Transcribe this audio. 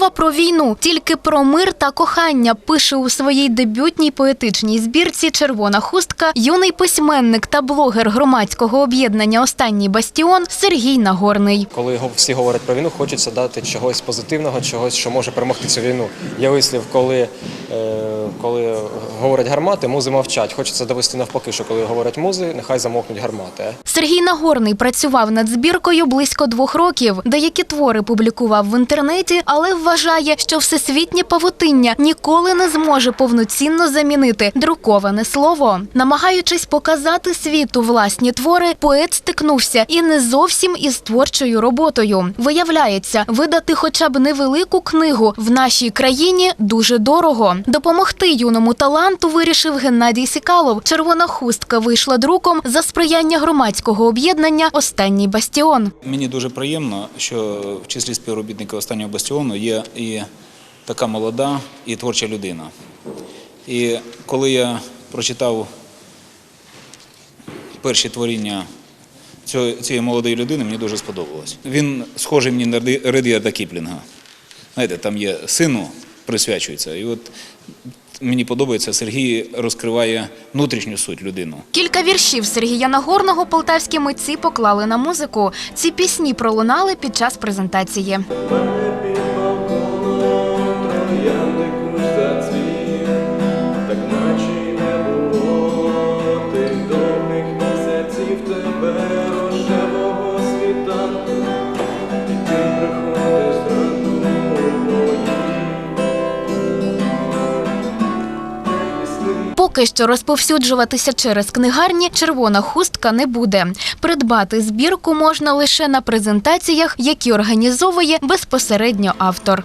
мова про війну, тільки про мир та кохання пише у своїй дебютній поетичній збірці Червона хустка юний письменник та блогер громадського об'єднання Останній бастіон Сергій Нагорний. Коли всі говорять про війну, хочеться дати чогось позитивного, чогось, що може перемогти цю війну. Є вислів, коли, е, коли говорять гармати, музи мовчать. Хочеться довести навпаки, що коли говорять музи, нехай замовкнуть гармати. Сергій Нагорний працював над збіркою близько двох років. Деякі твори публікував в інтернеті, але вважає, що всесвітнє павутиння ніколи не зможе повноцінно замінити друковане слово. Намагаючись показати світу власні твори, поет стикнувся і не зовсім із творчою роботою. Виявляється, видати хоча б невелику книгу в нашій країні дуже дорого. Допомогти юному таланту вирішив Геннадій Сікалов. Червона хустка вийшла друком за сприяння громадського об'єднання Останній бастіон. Мені дуже приємно, що в числі співробітників останнього бастіону є і така молода і творча людина. І коли я прочитав перші творіння цієї молодої людини, мені дуже сподобалось. Він схожий мені на Редіарда Кіплінга. Знаєте, там є сину присвячується. І от мені подобається, Сергій розкриває внутрішню суть людину. Кілька віршів Сергія Нагорного полтавські митці поклали на музику. Ці пісні пролунали під час презентації. Поки що розповсюджуватися через книгарні червона хустка не буде. Придбати збірку можна лише на презентаціях, які організовує безпосередньо автор.